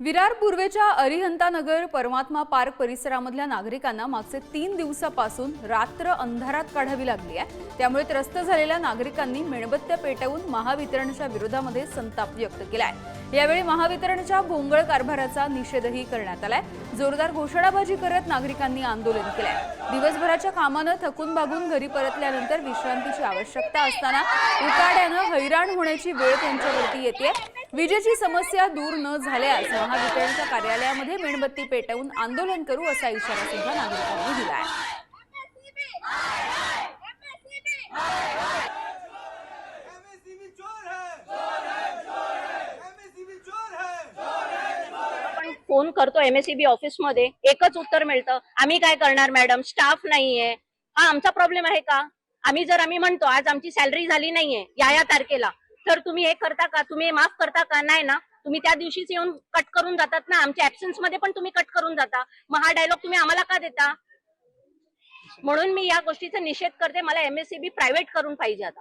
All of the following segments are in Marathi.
विरार पूर्वेच्या अरिहंतानगर परमात्मा पार्क परिसरामधल्या नागरिकांना मागचे तीन दिवसापासून रात्र अंधारात काढावी लागली आहे. त्यामुळे त्रस्त झालेल्या नागरिकांनी मेणबत्त्या पेटवून महावितरणच्या विरोधामध्ये संताप व्यक्त केलाय. यावेळी महावितरणच्या भोंगळ कारभाराचा निषेधही करण्यात आलाय. जोरदार घोषणाबाजी करत नागरिकांनी आंदोलन केलंय. दिवसभराच्या कामानं थकून भागून घरी परतल्यानंतर विश्रांतीची आवश्यकता असताना उकाड्यानं हैराण होण्याची वेळ त्यांच्यावरती येते विजेची समस्या दूर न झाल्यास महावितरणच्या कार्यालयामध्ये मेणबत्ती पेटवून आंदोलन करू असा इशारा सुद्धा नागरिकांनी दिला आहे आपण फोन करतो एमएससीबी ऑफिसमध्ये एकच उत्तर मिळतं आम्ही काय करणार मॅडम? स्टाफ नाहीये. हा आमचा प्रॉब्लेम आहे का? आम्ही जर आम्ही म्हणतो आज आमची सॅलरी झाली नाहीये या या तारखेला. तर तुम्ही हे करता का? तुम्ही माफ करता का? नाही ना. तुम्ही त्या दिवशीच येऊन कट करून जातात ना. आमच्या ऍबसेन्समध्ये पण तुम्ही कट करून जाता. मग हा डायलॉग तुम्ही आम्हाला का देता? म्हणून मी या गोष्टीचा निषेध करते. मला एमएससीबी प्रायव्हेट करून पाहिजे आता.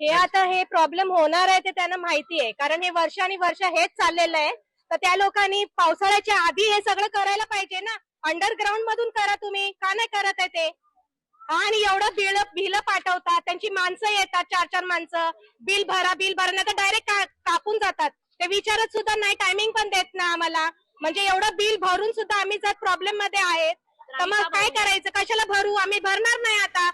हे आता हे प्रॉब्लेम होणार आहे ते त्यांना माहिती आहे. कारण हे वर्ष आणि वर्ष हेच चाललेलं आहे. तर त्या लोकांनी पावसाळ्याच्या आधी हे सगळं करायला पाहिजे ना. अंडरग्राऊंड मधून करा तुम्ही. का नाही करत आहे ते? आणि एवढं बिल बिल पाठवतात. त्यांची माणसं येतात चार चार माणसं. बिल भरा बिल भरा नाही तर डायरेक्ट कापून जातात. ते विचारत सुद्धा नाही टायमिंग पण देत ना आम्हाला. म्हणजे एवढं बिल भरून सुद्धा आम्ही जर प्रॉब्लेममध्ये आहेत तर मग काय करायचं? कशाला भरू? आम्ही भरणार नाही आता.